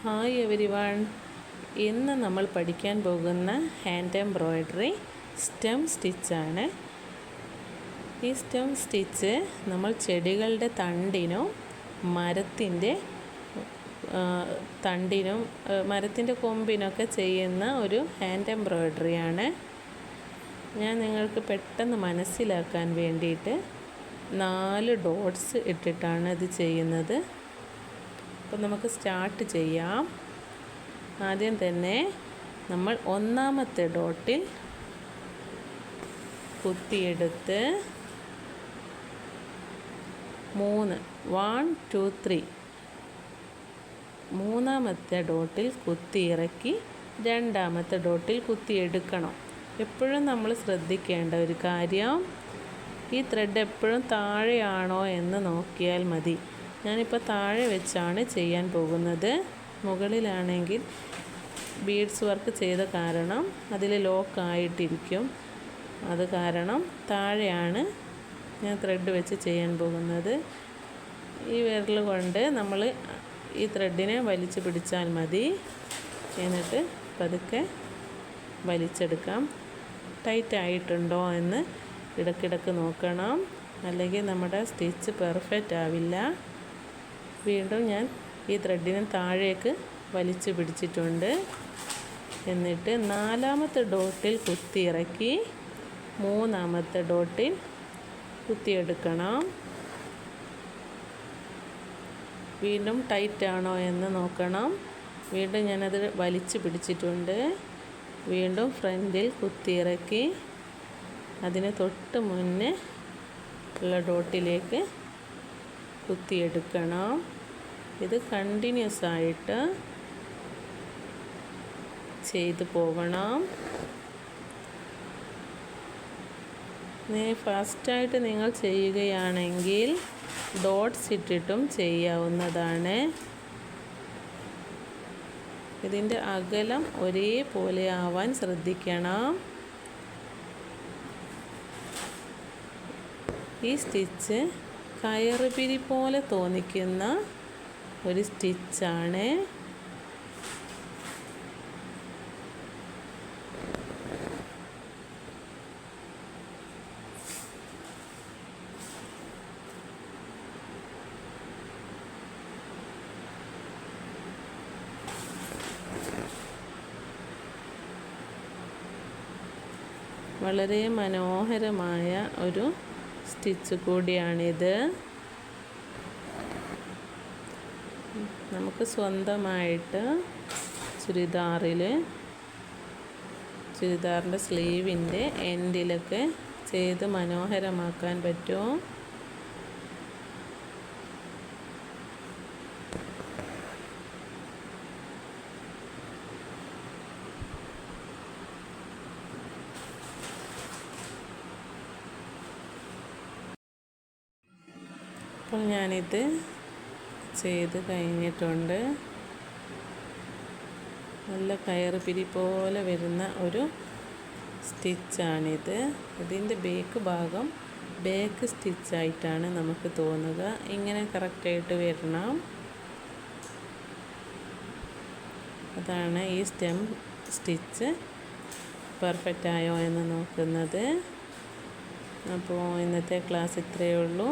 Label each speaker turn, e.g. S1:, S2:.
S1: Hi every one ഇന്ന് നമ്മൾ പഠിക്കാൻ പോകുന്ന ഹാൻഡ് എംബ്രോയ്ഡറി സ്റ്റെം സ്റ്റിച്ചാണ് ഈ സ്റ്റെം സ്റ്റിച്ച് നമ്മൾ ചെടികളുടെ തണ്ടിനോ മരത്തിന്റെ തണ്ടിനും മരത്തിന്റെ കൊമ്പിനൊക്കെ ചെയ്യുന്ന ഒരു ഹാൻഡ് എംബ്രോയ്ഡറിയാണ് ഞാൻ നിങ്ങൾക്ക് പെട്ടെന്ന് മനസ്സിലാക്കാൻ വേണ്ടിയിട്ട് നാല് ഡോട്ട്സ് ഇട്ടിട്ടാണ് ഇത് ചെയ്യുന്നത്. അപ്പോൾ നമുക്ക് സ്റ്റാർട്ട് ചെയ്യാം. ആദ്യം തന്നെ നമ്മൾ ഒന്നാമത്തെ ഡോട്ടിൽ കുത്തിയെടുത്ത് മൂന്ന് വൺ ടു ത്രീ മൂന്നാമത്തെ ഡോട്ടിൽ കുത്തി ഇറക്കി രണ്ടാമത്തെ ഡോട്ടിൽ കുത്തിയെടുക്കണം. എപ്പോഴും നമ്മൾ ശ്രദ്ധിക്കേണ്ട ഒരു കാര്യം ഈ ത്രെഡ് എപ്പോഴും താഴെയാണോ എന്ന് നോക്കിയാൽ മതി. ഞാനിപ്പോൾ താഴെ വെച്ചാണ് ചെയ്യാൻ പോകുന്നത്. മുകളിലാണെങ്കിൽ ബീഡ്സ് വർക്ക് ചെയ്ത കാരണം അതിൽ ലോക്കായിട്ടിരിക്കും അത് കാരണം താഴെയാണ് ഞാൻ ത്രെഡ് വെച്ച് ചെയ്യാൻ പോകുന്നത്. ഈ വിരൽ കൊണ്ട് നമ്മൾ ഈ ത്രെഡിനെ വലിച്ചു പിടിച്ചാൽ മതി. എന്നിട്ട് പതുക്കെ വലിച്ചെടുക്കാം. ടൈറ്റ് ആയിട്ടുണ്ടോ എന്ന് ഇടയ്ക്കിടയ്ക്ക് നോക്കണം. അല്ലെങ്കിൽ നമ്മുടെ സ്റ്റിച്ച് പെർഫെക്റ്റ് ആവില്ല. വീണ്ടും ഞാൻ ഈ ത്രെഡിനെ താഴേക്ക് വലിച്ചു പിടിച്ചിട്ടുണ്ട്. എന്നിട്ട് നാലാമത്തെ ഡോട്ടിൽ കുത്തി ഇറക്കി മൂന്നാമത്തെ ഡോട്ടിൽ കുത്തിയെടുക്കണം വീണ്ടും ടൈറ്റ് ആണോ എന്ന് നോക്കണം. വീണ്ടും ഞാനത് വലിച്ചു പിടിച്ചിട്ടുണ്ട്. വീണ്ടും ഫ്രണ്ടിൽ കുത്തിയിറക്കി അതിന് തൊട്ട് മുന്നേ ഉള്ള ഡോട്ടിലേക്ക് കുത്തിയെടുക്കണം ഇത് കണ്ടിന്യൂസ് ആയിട്ട് ചെയ്തു പോകണം. നീ ഫസ്റ്റായിട്ട് നിങ്ങൾ ചെയ്യുകയാണെങ്കിൽ ഡോട്ട്സ് ഇട്ടിട്ടും ചെയ്യാവുന്നതാണ്. ഇതിന്റെ അകലം ഒരേപോലെ ആവാൻ ശ്രദ്ധിക്കണം. ഈ സ്റ്റിച്ച് കയറുപിരി പോലെ തോന്നിക്കുന്ന ഒരു സ്റ്റിച്ചാണ്. വളരെ മനോഹരമായ ഒരു സ്റ്റിച്ച് കൂടിയാണിത്. നമുക്ക് സ്വന്തമായിട്ട് ചുരിദാറിൽ ചുരിദാറിന്റെ സ്ലീവിന്റെ എൻഡിലൊക്കെ ചെയ്ത് മനോഹരമാക്കാൻ പറ്റും? അപ്പോൾ ഞാനിത് ചെയ്ത് കഴിഞ്ഞിട്ടുണ്ട്. നല്ല കയറ് പിരി പോലെ വരുന്ന ഒരു സ്റ്റിച്ചാണിത്. ഇതിന്റെ ബേക്ക് ഭാഗം ബേക്ക് സ്റ്റിച്ചായിട്ടാണ് നമുക്ക് തോന്നുക. ഇങ്ങനെ കറക്റ്റായിട്ട് വരണം. അതാണ് ഈ സ്റ്റെം സ്റ്റിച്ച് പെർഫെക്റ്റ് ആയോ എന്ന് നോക്കുന്നത്. അപ്പോൾ ഇന്നത്തെ ക്ലാസ് ഇത്രയേ ഉള്ളൂ.